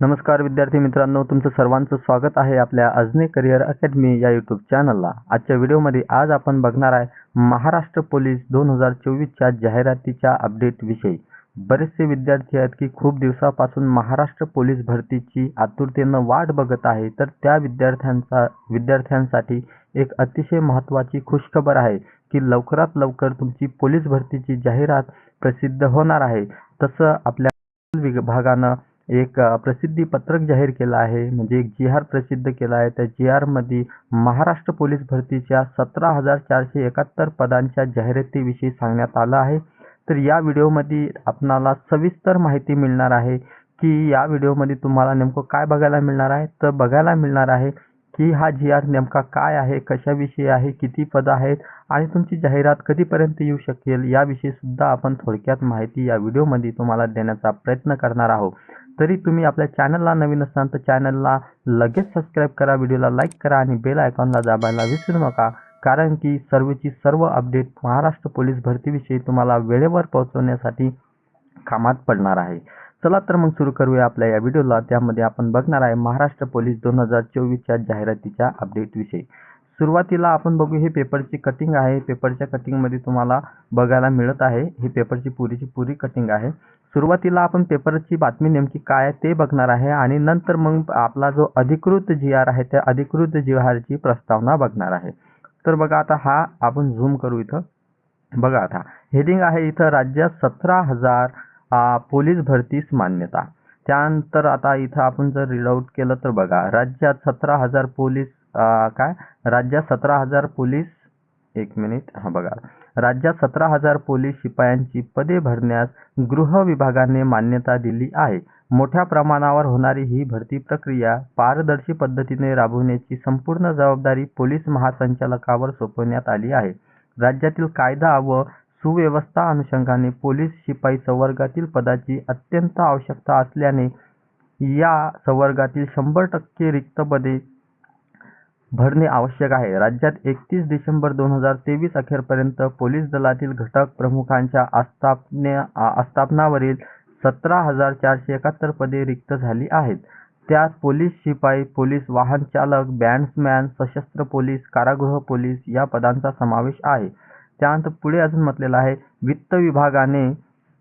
नमस्कार विद्यार्थी मित्रांनो तुमचं सर्वांचं स्वागत आहे आपल्या अजने करिअर अकॅडमी या यूट्यूब चॅनलला आजच्या व्हिडिओमध्ये आज आपण बघणार आहे महाराष्ट्र पोलीस दोन हजार चोवीसच्या जाहिरातीच्या अपडेटविषयी बरेचसे विद्यार्थी आहेत की खूप दिवसापासून महाराष्ट्र पोलीस भरतीची आतुरतेनं वाट बघत आहे तर त्या विद्यार्थ्यांचा विद्यार्थ्यांसाठी एक अतिशय महत्त्वाची खुशखबर आहे की लवकरात लवकर तुमची पोलीस भरतीची जाहिरात प्रसिद्ध होणार आहे. तसं आपल्या विभागानं एक प्रसिद्धी पत्रक जाहीर केलं आहे. म्हणजे एक जी आर प्रसिद्ध केला आहे. त्या जी आरमध्ये महाराष्ट्र पोलीस भरतीच्या सतरा हजार चारशे एकाहत्तर पदांच्या जाहिरातीविषयी सांगण्यात आलं आहे. तर या व्हिडिओमध्ये आपणाला सविस्तर माहिती मिळणार आहे की या व्हिडिओमध्ये तुम्हाला नेमकं काय बघायला मिळणार आहे. तर बघायला मिळणार आहे की हा जी आर नेमका काय आहे कशाविषयी आहे किती पदं आहेत आणि तुमची जाहिरात कधीपर्यंत येऊ शकेल याविषयीसुद्धा आपण थोडक्यात माहिती या व्हिडिओमध्ये तुम्हाला देण्याचा प्रयत्न करणार आहोत. तरी तुम्ही आपल्या चॅनलला नवीन असाल तर चॅनलला लगेच सबस्क्राईब करा व्हिडिओला लाईक करा आणि बेल आयकॉनला दाबायला विसरू नका. कारण की सर्वची सर्व अपडेट महाराष्ट्र पोलीस भरतीविषयी तुम्हाला वेळेवर पोहोचवण्यासाठी कामात पडणार आहे. चला तर मग सुरू करूया आपल्या या व्हिडिओला त्यामध्ये आपण बघणार आहे महाराष्ट्र पोलीस दोन हजार चोवीसच्या जाहिरातीच्या अपडेटविषयी सुरुवातीला आपण बघू हे पेपरची कटिंग आहे. पेपरच्या कटिंगमध्ये तुम्हाला बघायला मिळत आहे. ही पेपरची पुरीची पुरी कटिंग आहे. सुरुवातीला आपण पेपरची बातमी नेमकी काय आहे ते बघणार आहे आणि नंतर मग आपला जो अधिकृत जी आर आहे त्या अधिकृत जी आरची प्रस्तावना बघणार आहे. तर बघा आता हा आपण झूम करू इथं. बघा आता. हेडिंग आहे इथं राज्यात सतरा हजार पोलीस भरतीस मान्यता. त्यानंतर आता इथं आपण जर रीड आउट केलं तर बघा राज्यात सतरा हजार पोलीस काय? राज्यात सतरा हजार पोलीस एक मिनिट हा बघा. राज्यात सतरा हजार पोलीस शिपायांची पदे भरण्यास गृह विभागाने मान्यता दिली आहे. मोठ्या प्रमाणावर होणारी ही भरती प्रक्रिया पारदर्शी पद्धतीने राबवण्याची संपूर्ण जबाबदारी पोलीस महासंचालकावर सोपवण्यात आली आहे. राज्यातील कायदा व सुव्यवस्था अनुषंगाने पोलीस शिपाई संवर्गातील पदाची अत्यंत आवश्यकता असल्याने या संवर्गातील शंभर टक्के रिक्त पदे भरणे आवश्यक आहे. राज्यात एकतीस डिसेंबर दोन हजार तेवीस अखेरपर्यंत पोलीस दलातील घटक प्रमुखांच्या आस्थापने आस्थापनावरील सतरा हजार चारशे एकाहत्तर पदे रिक्त झाली आहेत. त्यात पोलीस शिपाई पोलीस वाहन चालक बँड्समॅन सशस्त्र पोलीस कारागृह पोलीस या पदांचा समावेश आहे. त्यानंतर पुढे अजून म्हटलेलं आहे वित्त विभागाने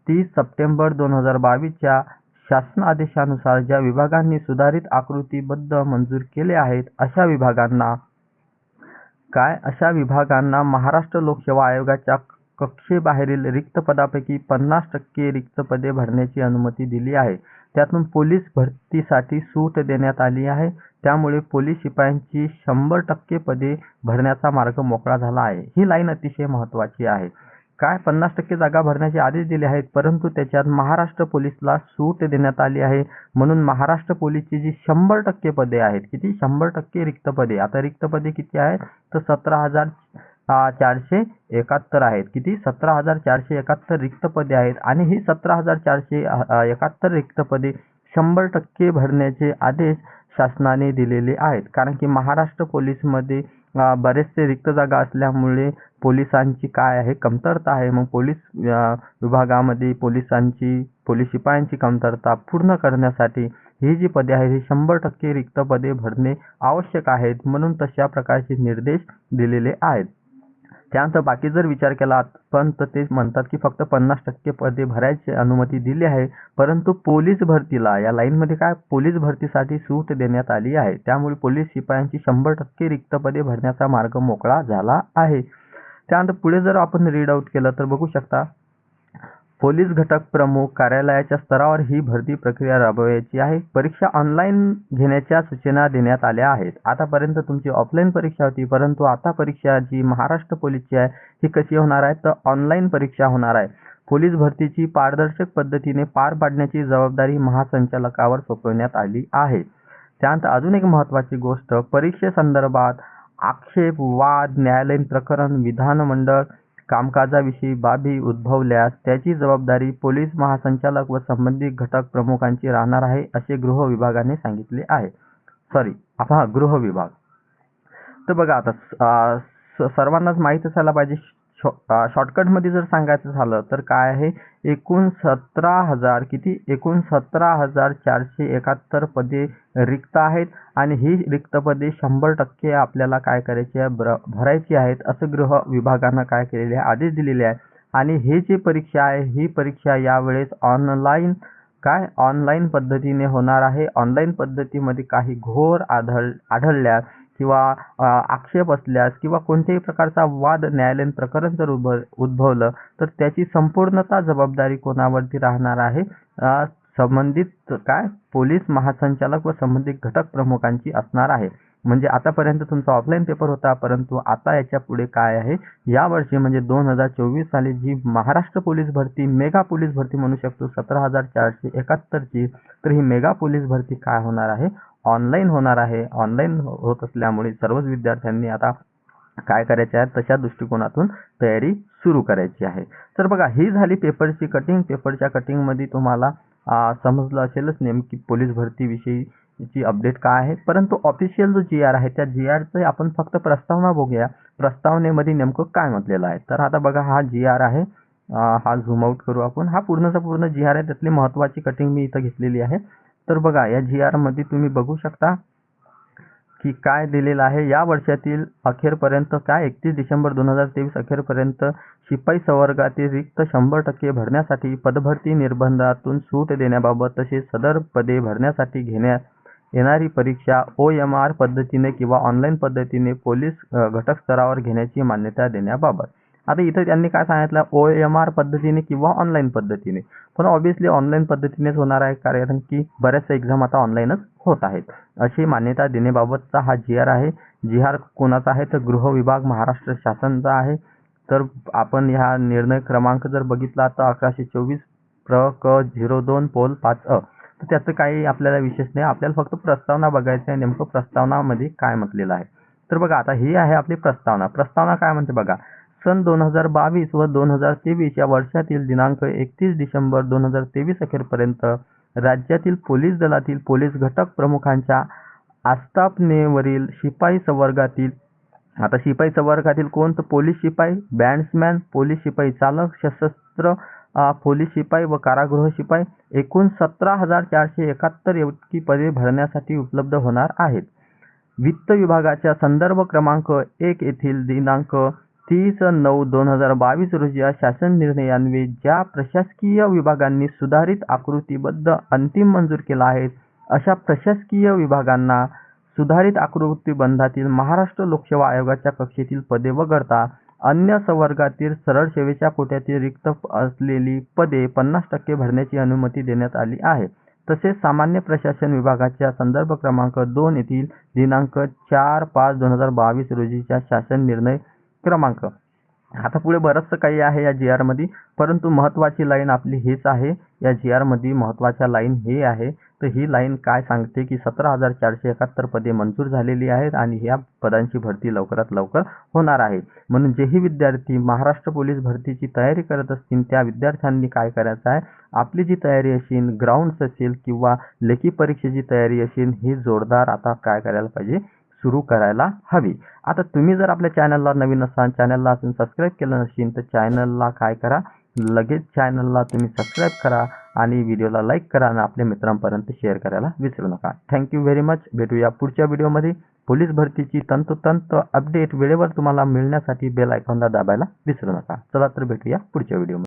तीस सप्टेंबर दोन हजार बावीसच्या शासन आदेशानुसार ज्या विभागांनी सुधारित आकृतीबद्ध मंजूर केले आहेत अशा विभागांना काय? अशा विभागांना महाराष्ट्र लोकसेवा आयोगाच्या कक्षेबाहेरील रिक्त पदापैकी पन्नास टक्के रिक्त पदे भरण्याची अनुमती दिली आहे. त्यातून पोलीस भरतीसाठी सूट देण्यात आली आहे. त्यामुळे पोलीस शिपायांची शंभर टक्के पदे भरण्याचा मार्ग मोकळा झाला आहे. ही लाईन अतिशय महत्त्वाची आहे. काय पन्नास टक्के जागा भरण्याचे आदेश दिले आहेत परंतु त्याच्यात महाराष्ट्र पोलीसला सूट देण्यात आली आहे. म्हणून महाराष्ट्र पोलीसची जी शंभर टक्के पदे आहेत किती? शंभर टक्के रिक्त पदे. आता रिक्त पदे किती आहेत? तर सतरा हजार चारशे एकाहत्तर आहेत. किती? सतरा हजार चारशे एकाहत्तर रिक्त पदे आहेत. आणि ही सतरा हजार चारशे एकाहत्तर रिक्त पदे शंभर टक्के भरण्याचे आदेश शासनाने दिलेले आहेत. कारण की महाराष्ट्र पोलीसमध्ये बरेचसे रिक्त जागा असल्यामुळे पोलिसांची काय आहे? कमतरता आहे. मग पोलीस विभागामध्ये पोलिसांची पोलीस शिपायांची कमतरता पूर्ण करण्यासाठी ही जी पदे आहेत ही शंभर टक्के रिक्त पदे भरणे आवश्यक आहेत म्हणून तशा प्रकारचे निर्देश दिलेले आहेत. त्यानंतर बाकी जर विचार केला पण तर ते म्हणतात की फक्त पन्नास टक्के पदे भरायची अनुमती दिली आहे. परंतु पोलीस भरतीला या लाईनमध्ये काय? पोलीस भरतीसाठी सूट देण्यात आली आहे. त्यामुळे पोलीस शिपायांची शंभर टक्के रिक्त पदे भरण्याचा मार्ग मोकळा झाला आहे. त्यानंतर पुढे जर आपण रीड आउट केलं तर बघू शकता पोलीस घटक प्रमुख कार्यालयाच्या स्तरावर ही भरती प्रक्रिया राबवायची आहे. परीक्षा ऑनलाईन घेण्याच्या सूचना देण्यात आल्या आहेत. आतापर्यंत तुमची ऑफलाईन परीक्षा होती परंतु आता परीक्षा जी महाराष्ट्र पोलीसची आहे ही कशी होणार आहे? तर ऑनलाईन परीक्षा होणार आहे. पोलीस भरतीची पारदर्शक पद्धतीने पार पाडण्याची जबाबदारी महासंचालकावर सोपवण्यात आली आहे. त्यानंतर अजून एक महत्त्वाची गोष्ट परीक्षेसंदर्भात आक्षेप वाद न्यायालयीन प्रकरण विधानमंडळ कामकाजाविषयी बाबी उद्भवल्यास त्याची जबाबदारी पोलीस महासंचालक व संबंधित घटक प्रमुखांची राहणार आहे असे गृह विभागाने सांगितले आहे. सॉरी हा गृह विभाग. तर बघा आता सर्वांनाच माहीत असायला पाहिजे शॉ शॉर्टकटमध्ये जर सांगायचं झालं तर काय आहे? एकूण सतरा हजार किती? एकूण सतरा हजार चारशे एकाहत्तर पदे रिक्त आहेत आणि ही रिक्त पदे शंभर टक्के आपल्याला काय करायची आहे? भर भरायची आहेत असं गृह विभागानं काय केलेले आहे? आदेश दिलेले आहे. आणि हे जी परीक्षा आहे ही परीक्षा यावेळेस ऑनलाईन काय? ऑनलाईन पद्धतीने होणार आहे. ऑनलाईन पद्धतीमध्ये काही घोर आढळ आढळल्यास किंवा आक्षेप असल्यास किंवा कोणत्याही प्रकारचा वाद न्यायालयीन प्रकरण जर उभ उद्भवलं तर त्याची संपूर्णतः जबाबदारी कोणावरती राहणार आहे? संबंधित काय? पोलीस महासंचालक व संबंधित घटक प्रमुखांची असणार आहे. म्हणजे आतापर्यंत तुमचा ऑफलाईन पेपर होता परंतु आता याच्यापुढे काय आहे? यावर्षी म्हणजे दोन हजार चोवीस साली जी महाराष्ट्र पोलीस भरती मेगा पोलीस भरती म्हणू शकतो सतरा हजार चारशे एकाहत्तरची तर ही मेगा पोलीस भरती काय होणार आहे? ऑनलाईन होणार आहे. ऑनलाईन होत असल्यामुळे सर्वच विद्यार्थ्यांनी आता काय करायचे आहे? तशा दृष्टिकोनातून तयारी सुरू करायची आहे. तर बघा ही झाली पेपरची कटिंग पेपरच्या कटिंगमध्ये तुम्हाला समजलं असेलच नेमकी पोलीस भरतीविषयीची अपडेट काय आहे. परंतु ऑफिशियल जो जी आर आहे त्या जी आरचं आपण फक्त प्रस्तावना बघूया. प्रस्तावनेमध्ये नेमकं काय म्हटलेलं आहे? तर आता बघा हा जी आर आहे. हा झूम आउट करू आपण. हा पूर्णचा पूर्ण जी आर आहे. त्यातली महत्त्वाची कटिंग मी इथं घेतलेली आहे. तर बघा या जी आरमध्ये तुम्ही बघू शकता की काय दिलेलं आहे. या वर्षातील अखेरपर्यंत काय? एकतीस डिसेंबर दोन हजार तेवीस अखेरपर्यंत शिपाई संवर्गातील रिक्त शंभर टक्के भरण्यासाठी पदभरती निर्बंधातून सूट देण्याबाबत तसेच सदर पदे भरण्यासाठी घेण्यात येणारी परीक्षा ओ एम आर पद्धतीने किंवा ऑनलाईन पद्धतीने पोलीस अ, घटक स्तरावर घेण्याची मान्यता देण्याबाबत. आता इथं त्यांनी काय सांगितलं? ओ एम आर पद्धतीने किंवा ऑनलाईन पद्धतीने. पण ऑब्व्हियसली ऑनलाईन पद्धतीनेच होणार आहे कारण की बऱ्याचशा एक्झाम आता ऑनलाईनच होत आहेत. अशी मान्यता देण्याबाबतचा हा जी आर आहे. जी आर कोणाचा आहे? तर गृह विभाग महाराष्ट्र शासनचा आहे. तर आपण ह्या निर्णय क्रमांक जर बघितला तर अकराशे चोवीस प्र क झिरो दोन पोल पाच अ. तर त्याचं काही आपल्याला विशेष नाही. आपल्याला फक्त प्रस्तावना बघायचं आहे. नेमकं प्रस्तावनामध्ये काय म्हटलेलं आहे? तर बघा आता ही आहे आपली प्रस्तावना. प्रस्तावना काय म्हणते बघा? सन दोन हजार बावीस व दोन हजार तेवीस या वर्षातील दिनांक एकतीस डिसेंबर दोन हजार तेवीस अखेरपर्यंत राज्यातील पोलीस दलातील पोलीस घटक प्रमुखांच्या आस्थापनेवरील शिपाई संवर्गातील आता शिपाई संवर्गातील कोण? तर पोलीस शिपाई बँड्समॅन पोलीस शिपाई चालक सशस्त्र पोलीस शिपाई व कारागृह शिपाई एकूण सतरा हजार चारशे एकाहत्तर इतकी पदे भरण्यासाठी उपलब्ध होणार आहेत. वित्त विभागाच्या संदर्भ क्रमांक एक येथील दिनांक तीस नऊ दोन हजार बावीस रोजी या शासन निर्णयान्वये ज्या प्रशासकीय विभागांनी सुधारित आकृतीबद्ध अंतिम मंजूर केला आहे अशा प्रशासकीय विभागांना सुधारित आकृतीबंधातील महाराष्ट्र लोकसेवा आयोगाच्या कक्षेतील पदे वगळता अन्य संवर्गातील सरळ सेवेच्या कोट्यातील रिक्त असलेली पदे पन्नास टक्के भरण्याची अनुमती देण्यात आली आहे. तसेच सामान्य प्रशासन विभागाच्या संदर्भ क्रमांक दोन येथील दिनांक चार पाच दोन हजार बावीस रोजीच्या शासन निर्णय क्रमांक. आता पुढे बरंचसं काही आहे या जी आरमध्ये परंतु महत्त्वाची लाईन आपली हेच आहे. या जी आरमध्ये महत्त्वाच्या लाईन हे आहे. तर ही लाईन काय सांगते की सतरा हजार चारशे एकाहत्तर पदे मंजूर झालेली आहेत आणि ह्या पदांची भरती लवकरात लवकर होणार आहे. म्हणून जेही विद्यार्थी महाराष्ट्र पोलीस भरतीची तयारी करत असतील त्या विद्यार्थ्यांनी काय करायचं आहे? आपली जी तयारी असेल ग्राउंड्स असेल किंवा लेखी परीक्षेची तयारी असेल ही जोरदार आता काय करायला पाहिजे? सुरू करायला हवी. आता तुम्ही जर आपल्या चॅनलला नवीन असाल चॅनलला अजून सबस्क्राईब केलं नसेल तर चॅनलला काय करा? लगेच चॅनलला तुम्ही सबस्क्राईब करा आणि व्हिडिओला लाईक करा आणि आपल्या मित्रांपर्यंत शेअर करायला विसरू नका. थँक्यू व्हेरी मच भेटूया पुढच्या व्हिडिओमध्ये पोलीस भरतीची तंतोतंत अपडेट वेळेवर तुम्हाला मिळण्यासाठी बेल आयकॉनला दाबायला विसरू नका. चला तर भेटूया पुढच्या व्हिडिओमध्ये